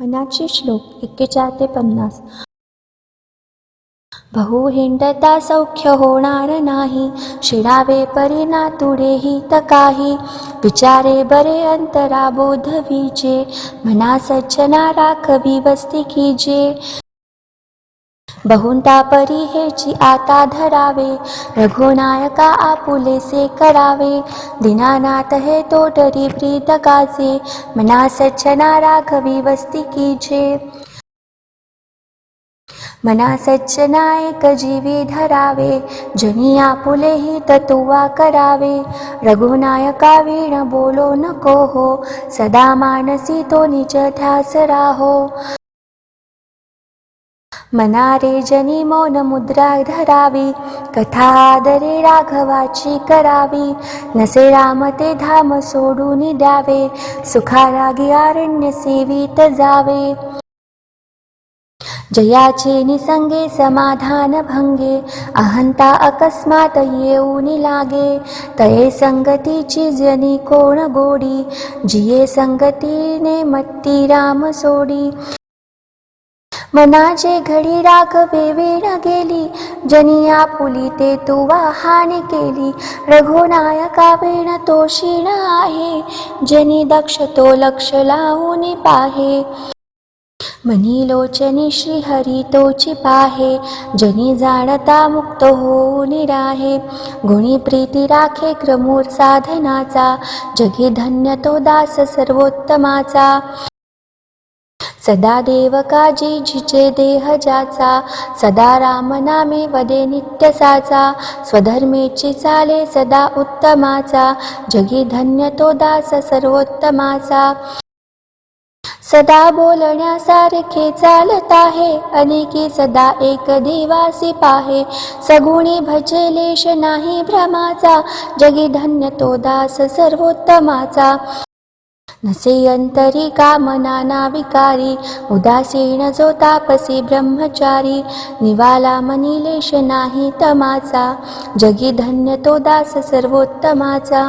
मनाचे श्लोक एक्केचाळ ते पन्नास. बहु हिंडता सौख्य होणार नाही. शिडावे परिणा तुढेही त काही विचारे बरे अंतरा बोधवीचे मना सज्जना राखवी वस्ती कीजे. बहुंता परी हेची आता धरावे रघुनायका आपुलेसे करावे दिनानाथ हे तोटरी प्रीत गाजे मना सज्जना राघवी वस्ती कीजे. मना सज्जना एक जीवी धरावे जनी आपुले ही ततुवा करावे. रघुनायका वीण बोलो नको हो सदा मानसी तो निज ध्यास राहो. मना रे जनी मौन मुद्रा धरावी कथा आदरे राघवाची करावी. नसे राम ते धाम सोडून द्यावे सुखारागी आरण्य सेवित जावे. जयाचे निसंगे समाधान भंगे अहंता अकस्मात येऊन लागे. तये संगतीची जनी कोण गोडी जिये संगतीने मत्ती राम सोडी. मनाचे घडी राघवे वेळ गेली. जनी आपुली ते तू वाहाने केली. रघुनायका वेण तो क्षीण आहे. जनी दक्ष तो लक्ष लावून पाहे. मनी लोचनी श्रीहरी तोची पाहे. जनी जाणता मुक्त होऊन राहे. गुणी प्रीती राखे क्रमूर साधनाचा. जगी धन्य तो दास सर्वोत्तमाचा. सदा देव काजी जिचे देह ज्याचा सदा राम नामे वदे नित्य साचा. स्वधर्मेची चाले सदा उत्तमाचा. जगी धन्य तो दास सर्वोत्तमाचा. सदा बोलण्यासारखे चालत आहे. अनेकी सदा एक देवासी पाहे. सगुणी भजलेश नाही भ्रमाचा. जगी धन्य तो दास सर्वोत्तमाचा. नसे अंतरी कामना विकारी उदासीन जो तापसी ब्रह्मचारी निवाला मनिलेश नाही तमाचा जगी धन्य तो दास सर्वोत्तमाचा.